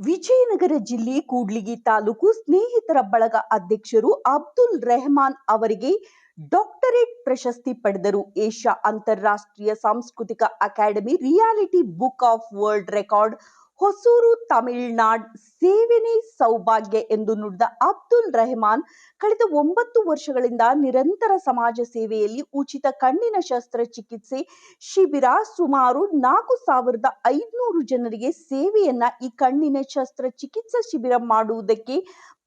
ವಿಜಯನಗರ ಜಿಲ್ಲೆ ಕೂಡ್ಲಿಗಿ ತಾಲೂಕು ಸ್ನೇಹಿತರ ಬಳಗ ಅಧ್ಯಕ್ಷರು ಅಬ್ದುಲ್ ರೆಹಮಾನ್ ಅವರಿಗೆ ಡಾಕ್ಟರೇಟ್ ಪ್ರಶಸ್ತಿ ಪಡೆದರು. ಏಷ್ಯಾ ಅಂತಾರಾಷ್ಟ್ರೀಯ ಸಾಂಸ್ಕೃತಿಕ academy reality book of world record Hosur Tamilnadu ಸೇವೆನೇ ಸೌಭಾಗ್ಯ ಎಂದು ನುಡಿದ ಅಬ್ದುಲ್ ರೆಹಮಾನ್ ಕಳೆದ ಒಂಬತ್ತು ವರ್ಷಗಳಿಂದ ನಿರಂತರ ಸಮಾಜ ಸೇವೆಯಲ್ಲಿ ಉಚಿತ ಕಣ್ಣಿನ ಶಸ್ತ್ರಚಿಕಿತ್ಸೆ ಶಿಬಿರ ಸುಮಾರು ನಾಲ್ಕು ಸಾವಿರದ ಐದುನೂರು ಜನರಿಗೆ ಸೇವೆಯನ್ನ ಈ ಕಣ್ಣಿನ ಶಸ್ತ್ರಚಿಕಿತ್ಸಾ ಶಿಬಿರ ಮಾಡುವುದಕ್ಕೆ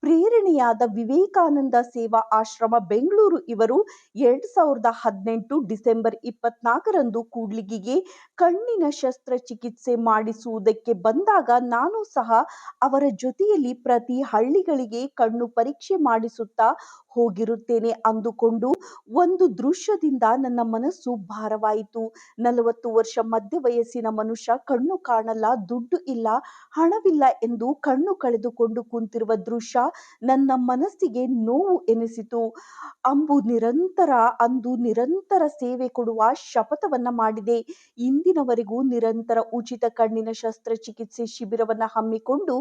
ಪ್ರೇರಣೆಯಾದ ವಿವೇಕಾನಂದ ಸೇವಾ ಆಶ್ರಮ ಬೆಂಗಳೂರು ಇವರು ಎರಡ್ ಸಾವಿರದ ಹದಿನೆಂಟು ಡಿಸೆಂಬರ್ ಇಪ್ಪತ್ನಾಲ್ಕರಂದು ಕೂಡ್ಲಿಗಿಗೆ ಕಣ್ಣಿನ ಶಸ್ತ್ರಚಿಕಿತ್ಸೆ ಮಾಡಿಸುವುದಕ್ಕೆ ಬಂದಾಗ ನಾನು ಸಹ ಅವರ ಜೊತೆಯಲ್ಲಿ ಪ್ರತಿ ಹಳ್ಳಿಗಳಿಗೆ ಕಣ್ಣು ಪರೀಕ್ಷೆ ಮಾಡಿಸುತ್ತಾ ಹೋಗಿರುತ್ತೇನೆ ಅಂದುಕೊಂಡು ಒಂದು ದೃಶ್ಯದಿಂದ ನನ್ನ ಮನಸ್ಸು ಭಾರವಾಯಿತು. ನಲವತ್ತು ವರ್ಷ ಮಧ್ಯ ವಯಸ್ಸಿನ ಮನುಷ್ಯ ಕಣ್ಣು ಕಾಣಲ್ಲ, ದುಡ್ಡು ಇಲ್ಲ, ಹಣವಿಲ್ಲ ಎಂದು ಕಣ್ಣು ಕಳೆದುಕೊಂಡು ಕುಂತಿರುವ ದೃಶ್ಯ ನನ್ನ ಮನಸ್ಸಿಗೆ ನೋವು ಎನಿಸಿತು. ಅಂಬು ನಿರಂತರ, ಅಂದು ನಿರಂತರ ಸೇವೆ ಕೊಡುವ ಶಪಥವನ್ನ ಮಾಡಿದೆ. ಇಂದಿನವರೆಗೂ ನಿರಂತರ ಉಚಿತ ಕಣ್ಣಿನ ಶಸ್ತ್ರಚಿಕಿತ್ಸೆ ಶಿಬಿರವನ್ನ ಹಮ್ಮಿಕೊಂಡು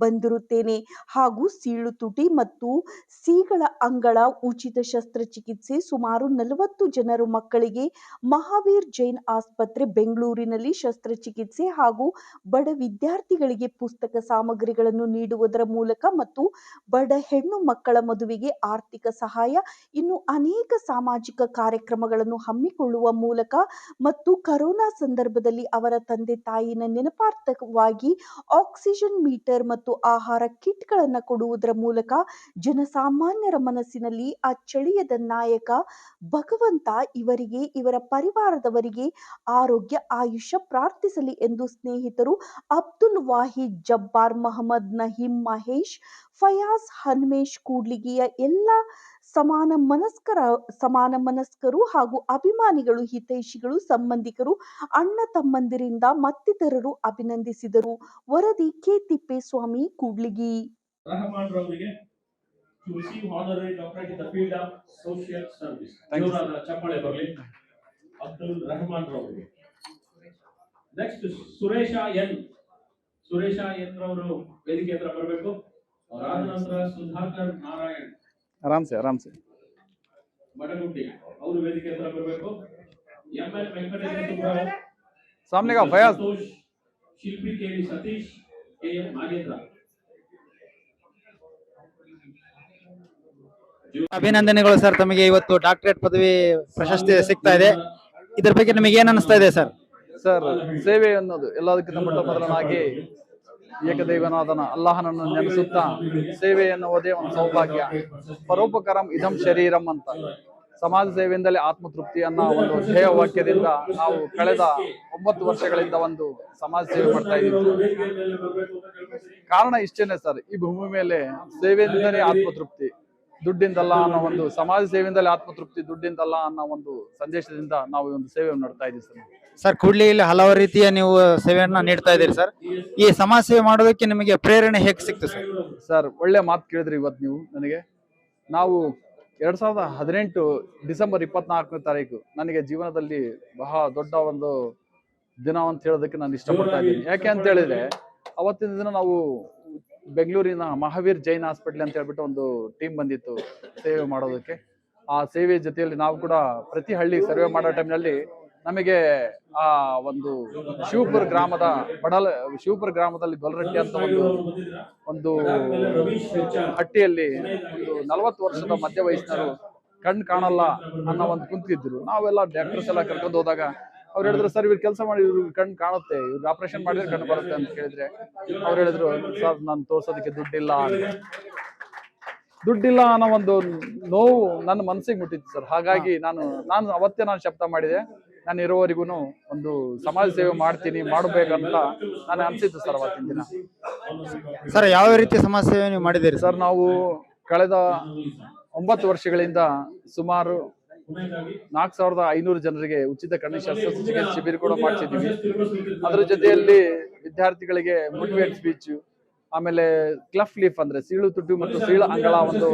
ಬಂದಿರುತ್ತೇನೆ. ಹಾಗೂ ಸೀಳು ತುಟಿ ಮತ್ತು ಸೀಗಳ ಅಂಗಳ ಉಚಿತ ಶಸ್ತ್ರಚಿಕಿತ್ಸೆ ಸುಮಾರು ನಲವತ್ತು ಜನರು ಮಕ್ಕಳಿಗೆ ಮಹಾವೀರ್ ಜೈನ್ ಆಸ್ಪತ್ರೆ, ಬೆಂಗಳೂರಿನಲ್ಲಿ ಶಸ್ತ್ರಚಿಕಿತ್ಸೆ ಹಾಗೂ ಬಡ ವಿದ್ಯಾರ್ಥಿಗಳಿಗೆ ಪುಸ್ತಕ ಸಾಮಗ್ರಿಗಳನ್ನು ನೀಡುವುದರ ಮೂಲಕ ಮತ್ತು ಬಡ ಹೆಣ್ಣು ಮಕ್ಕಳ ಮದುವೆಗೆ ಆರ್ಥಿಕ ಸಹಾಯ, ಇನ್ನು ಅನೇಕ ಸಾಮಾಜಿಕ ಕಾರ್ಯಕ್ರಮಗಳನ್ನು ಹಮ್ಮಿಕೊಳ್ಳುವ ಮೂಲಕ ಮತ್ತು ಕರೋನಾ ಸಂದರ್ಭದಲ್ಲಿ ಅವರ ತಂದೆ ತಾಯಿನ ನೆನಪಾರ್ಥಕವಾಗಿ ಆಕ್ಸಿಜನ್ ಮೀಟರ್ ಮತ್ತು ಆಹಾರ ಕಿಟ್ಗಳನ್ನು ಕೊಡುವುದರ ಮೂಲಕ ಜನಸಾಮಾನ್ಯರ ಮನಸ್ಸಿನಲ್ಲಿ ಆ ಚಳಿಯದ ನಾಯಕ ಭಗವಂತ ಇವರಿಗೆ, ಇವರ ಪರಿವಾರದವರಿಗೆ ಆರೋಗ್ಯ ಆಯುಷ್ಯ ಪ್ರಾರ್ಥಿಸಲಿ ಎಂದು ಸ್ನೇಹಿತರು ಅಬ್ದುಲ್ ವಾಹಿದ್ ಜಬ್ಬಾರ್, ಮಹಮ್ಮದ್ ನಹೀಂ ಮಹೇಶ್ ಫಯಾಜ್ ಹನ್ಮೇಶ್ ಕೂಡ್ಲಿಗಿಯ ಎಲ್ಲ ಸಮಾನ ಮನಸ್ಕರ ಸಮಾನ ಮನಸ್ಕರು ಹಾಗೂ ಅಭಿಮಾನಿಗಳು ಹಿತೈಷಿಗಳು ಸಂಬಂಧಿಕರು ಅಣ್ಣ ತಮ್ಮಂದಿರಿಂದ ಮತ್ತಿತರರು ಅಭಿನಂದಿಸಿದರು. ವರದಿ ಕೆ. ತಿಪ್ಪೇಸ್ವಾಮಿ ಕೂಡ್ಲಿಗಿ. ಅಬ್ದುಲ್ ರಹಮಾನ್ ರವರಿಗೆ. Next Suresha N. Suresha N ರವರು ವೇದಿಕೆ ಹತ್ರ ಬರಬೇಕು. ಅವರಾದ ನಂತರ ಸುಧಾಕರ್ ನಾರಾಯಣ್. ಆರಾಮ್ಸೆ ಆರಾಮ್ಸೆ ಮಡಗುಟ್ಟಿ ಅವರು ವೇದಿಕೆ ಹತ್ರ ಬರಬೇಕು. M L Venkatesh ಸಾಮ್ನೆಗ Fayaz Shilpi K V Satish K M Nagendra. ಅಭಿನಂದನೆಗಳು ಸರ್ ತಮಗೆ ಇವತ್ತು ಡಾಕ್ಟರೇಟ್ ಪದವಿ ಪ್ರಶಸ್ತಿ ಸಿಗ್ತಾ ಇದೆ. ಇದ್ರ ಬಗ್ಗೆ ನಿಮಗೆ ಏನ್ ಅನಿಸ್ತಾ ಇದೆ ಸರ್? ಸರ್ ಸೇವೆ ಅನ್ನೋದು ಎಲ್ಲದಕ್ಕಿಂತ ಮೊಟ್ಟ ಮೊದಲನಾಗಿ ಏಕದೈವನಾದನ ಅಲ್ಲಾಹನನ್ನು ನೆನೆಸುತ್ತಾ ಸೇವೆ ಎನ್ನುವುದೇ ಒಂದು ಸೌಭಾಗ್ಯ. ಪರೋಪಕರಂ ಇದಂ ಶರೀರಂ ಅಂತ. ಸಮಾಜ ಸೇವೆಯಿಂದಲೇ ಆತ್ಮತೃಪ್ತಿ ಅನ್ನೋ ಒಂದು ಧ್ಯೇಯ ವಾಕ್ಯದಿಂದ ನಾವು ಕಳೆದ ಒಂಬತ್ತು ವರ್ಷಗಳಿಂದ ಒಂದು ಸಮಾಜ ಸೇವೆ ಮಾಡ್ತಾ ಇದ್ದೀವಿ. ಕಾರಣ ಇಷ್ಟೇನೆ ಸರ್, ಈ ಭೂಮಿ ಮೇಲೆ ಸೇವೆಯಿಂದಲೇ ಆತ್ಮತೃಪ್ತಿ. ದುಡ್ಡಿಂದಲ್ಲ ಅನ್ನೋ ಒಂದು ಸಮಾಜ ಸೇವೆಯಿಂದಲೇ ಆತ್ಮತೃಪ್ತಿ ದುಡ್ಡಿಂದಲ್ಲ ಅನ್ನೋ ಒಂದು ಸಂದೇಶದಿಂದ ನಾವು ಈ ಒಂದು ಸೇವೆಯನ್ನು ನಡ್ತಾ ಇದ್ದೀವಿ ಸರ್ ಸರ್ ಕೂಡ್ಲಿಯಲ್ಲಿ ಹಲವು ರೀತಿಯ ನೀವು ಸೇವೆಯನ್ನ ನೀಡ್ತಾ ಇದ್ದೀರಿ ಸರ್. ಈ ಸಮಾಜ ಸೇವೆ ಮಾಡೋದಕ್ಕೆ ನಿಮಗೆ ಪ್ರೇರಣೆ ಹೇಗೆ ಸಿಕ್ತು ಸರ್? ಸರ್ ಒಳ್ಳೆ ಮಾತು ಕೇಳಿದ್ರಿ ಇವತ್ತು ನೀವು ನನಗೆ. ನಾವು ಎರಡ್ ಸಾವಿರದ ಹದಿನೆಂಟು ಡಿಸೆಂಬರ್ ಇಪ್ಪತ್ನಾಲ್ಕನೇ ತಾರೀಕು ನನಗೆ ಜೀವನದಲ್ಲಿ ಬಹಳ ದೊಡ್ಡ ಒಂದು ದಿನ ಅಂತ ಹೇಳೋದಕ್ಕೆ ನಾನು ಇಷ್ಟಪಡ್ತಾ ಇದ್ದೀನಿ. ಯಾಕೆ ಅಂತ ಹೇಳಿದ್ರೆ ಅವತ್ತಿನ ದಿನ ನಾವು ಬೆಂಗಳೂರಿನ ಮಹಾವೀರ್ ಜೈನ್ ಹಾಸ್ಪಿಟಲ್ ಅಂತ ಹೇಳ್ಬಿಟ್ಟು ಒಂದು ಟೀಮ್ ಬಂದಿತ್ತು ಸೇವೆ ಮಾಡೋದಕ್ಕೆ. ಆ ಸೇವೆ ಜೊತೆಯಲ್ಲಿ ನಾವು ಕೂಡ ಪ್ರತಿ ಹಳ್ಳಿ ಸರ್ವೆ ಮಾಡೋ ಟೈಮ್ನಲ್ಲಿ ನಮಗೆ ಆ ಒಂದು ಶಿವಪುರ ಗ್ರಾಮದ ಬಡಲ, ಶಿವಪುರ ಗ್ರಾಮದಲ್ಲಿ ಗೊಲರಟ್ಟಿ ಅಂತ ಒಂದು ಒಂದು ಹಟ್ಟಿಯಲ್ಲಿ ಒಂದು ನಲವತ್ತು ವರ್ಷದ ಮಧ್ಯ ವಯಸ್ಸಿನರು ಕಣ್ ಕಾಣಲ್ಲ ಅನ್ನೋ ಒಂದು ಕುಂತಿದ್ರು. ನಾವೆಲ್ಲ ಡಾಕ್ಟರ್ಸ್ ಎಲ್ಲ ಕರ್ಕೊಂಡು ಹೋದಾಗ ಅವ್ರು ಹೇಳಿದ್ರು ಸರ್ ಇವ್ರು ಕೆಲಸ ಮಾಡಿ ಇವ್ರಿಗೆ ಕಣ್ಣು ಕಾಣುತ್ತೆ ಇವ್ರಿಗೆ ಆಪರೇಷನ್ ಮಾಡಿದ್ರೆ ಕಣ್ಣು ಬರುತ್ತೆ ಅಂತ ಕೇಳಿದ್ರೆ ಅವ್ರು ಹೇಳಿದ್ರು ಸರ್ ನಾನು ತೋರ್ಸೋದಕ್ಕೆ ದುಡ್ಡಿಲ್ಲ. ದುಡ್ಡಿಲ್ಲ ಅನ್ನೋ ಒಂದು ನೋವು ನನ್ನ ಮನಸ್ಸಿಗೆ ಮುಟ್ಟಿತ್ತು ಸರ್. ಹಾಗಾಗಿ ನಾನು ನಾನು ಅವತ್ತೇ ನಾನು ಶಬ್ದ ಮಾಡಿದೆ ನಾನು ಇರೋವರೆಗೂ ಒಂದು ಸಮಾಜ ಸೇವೆ ಮಾಡ್ತೀನಿ ಮಾಡಬೇಕಂತ ನಾನು ಅನ್ಸಿತ್ತು ಸರ್ ಅವತ್ತಿನ ದಿನ. ಸರ್ ಯಾವ ರೀತಿ ಸಮಾಜ ಸೇವೆ ನೀವು ಮಾಡಿದ್ದೀರಿ? ಸರ್ ನಾವು ಕಳೆದ ಒಂಬತ್ತು ವರ್ಷಗಳಿಂದ ಸುಮಾರು ನಾಲ್ಕು ಸಾವಿರದ ಐನೂರು ಜನರಿಗೆ ಉಚಿತ ಕಣ್ಣು ಶಸ್ತ್ರಚಿಕಿತ್ಸೆ ಶಿಬಿರ ಕೂಡ ಮಾಡಿಸಿದ್ದೀವಿ ಅದರ ಜೊತೆಯಲ್ಲಿ ವಿದ್ಯಾರ್ಥಿಗಳಿಗೆ ಮೋಟಿವೇಟ್ ಸ್ಪೀಚ್ ಆಮೇಲೆ ಕ್ಲಫ್ ಲೀಫ್ ಅಂದ್ರೆ ಸೀಳು ತುಟ್ಟು ಮತ್ತು ಸೀಳು ಅಂಗಳ ಒಂದು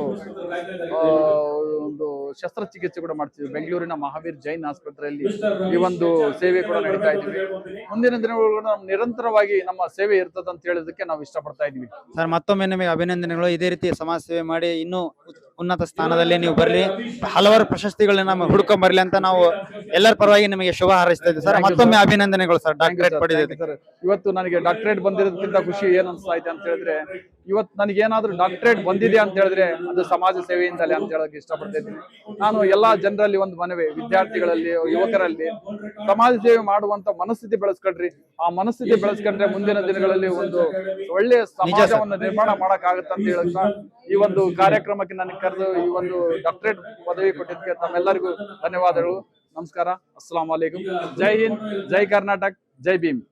ಆ, ಒಂದು ಶಸ್ತ್ರಚಿಕಿತ್ಸೆ ಕೂಡ ಮಾಡ್ತೀವಿ ಬೆಂಗಳೂರಿನ ಮಹಾವೀರ್ ಜೈನ್ ಆಸ್ಪತ್ರೆಯಲ್ಲಿ ಈ ಒಂದು ಸೇವೆ ಕೂಡ ನಡೀತಾ ಇದ್ದೀವಿ. ಮುಂದಿನ ದಿನಗಳು ನಿರಂತರವಾಗಿ ನಮ್ಮ ಸೇವೆ ಇರ್ತದೆ ಅಂತ ಹೇಳೋದಕ್ಕೆ ನಾವು ಇಷ್ಟಪಡ್ತಾ ಇದೀವಿ ಸರ್ ಮತ್ತೊಮ್ಮೆ ನಿಮಗೆ ಅಭಿನಂದನೆಗಳು. ಇದೇ ರೀತಿ ಸಮಾಜ ಸೇವೆ ಮಾಡಿ ಇನ್ನೂ ಉನ್ನತ ಸ್ಥಾನದಲ್ಲಿ ನೀವು ಬರಲಿ. ಹಲವಾರು ಪ್ರಶಸ್ತಿಗಳನ್ನ ನಮ್ಮ ಹುಡ್ಕೊಂಡ್ ಬರ್ಲಿ ಅಂತ ನಾವು ಎಲ್ಲರ ಪರವಾಗಿ ನಿಮಗೆ ಶುಭ ಹಾರೈಸ್ತಾ ಇದ್ದೀವಿ ಸರ್ ಮತ್ತೊಮ್ಮೆ ಅಭಿನಂದನೆಗಳು ಸರ್ ಡಾಕ್ಟರೇಟ್ sir. ಇವತ್ತು ನನಗೆ ಡಾಕ್ಟರೇಟ್ ಬಂದಿರೋದ್ರಿಂದ ಖುಷಿ ಏನ್ ಅನ್ಸ್ತಾ ಇದೆ ಅಂತ ಹೇಳಿದ್ರೆ ಇವತ್ ನನಗೆ ಏನಾದ್ರೂ ಡಾಕ್ಟರೇಟ್ ಬಂದಿದೆ ಅಂತ ಹೇಳಿದ್ರೆ ಅದು ಸಮಾಜ ಸೇವೆಯಿಂದಲೇ ಅಂತ ಹೇಳೋಕೆ ಇಷ್ಟಪಡ್ತಾ ಇದ್ದೀನಿ ನಾನು ಎಲ್ಲಾ ಜನರಲ್ಲಿ ಒಂದು ಮನವಿ ವಿದ್ಯಾರ್ಥಿಗಳಲ್ಲಿ ಯುವಕರಲ್ಲಿ ಸಮಾಜ ಸೇವೆ ಮಾಡುವಂತ ಮನಸ್ಥಿತಿ ಬೆಳೆಸ್ಕೊಡ್ರಿ. ಆ ಮನಸ್ಥಿತಿ ಬೆಳೆಸ್ಕೊಂಡ್ರೆ ಮುಂದಿನ ದಿನಗಳಲ್ಲಿ ಒಂದು ಒಳ್ಳೆಯ ಸಮಾಜವನ್ನು ನಿರ್ಮಾಣ ಮಾಡಕ್ ಆಗುತ್ತೆ ಅಂತ ಹೇಳುತ್ತಾ ಈ ಒಂದು ಕಾರ್ಯಕ್ರಮಕ್ಕೆ ನನಗೆ ಕರೆದು ಈ ಒಂದು ಡಾಕ್ಟರೇಟ್ ಪದವಿ ಕೊಟ್ಟಿದ್ದಕ್ಕೆ ತಮ್ಮೆಲ್ಲರಿಗೂ ಧನ್ಯವಾದಗಳು. ನಮಸ್ಕಾರ. ಅಸ್ಲಾಂ ವಲೈಕುಂ ಜೈ ಹಿಂದ್, ಜೈ ಕರ್ನಾಟಕ್, ಜೈ ಭೀಮ್.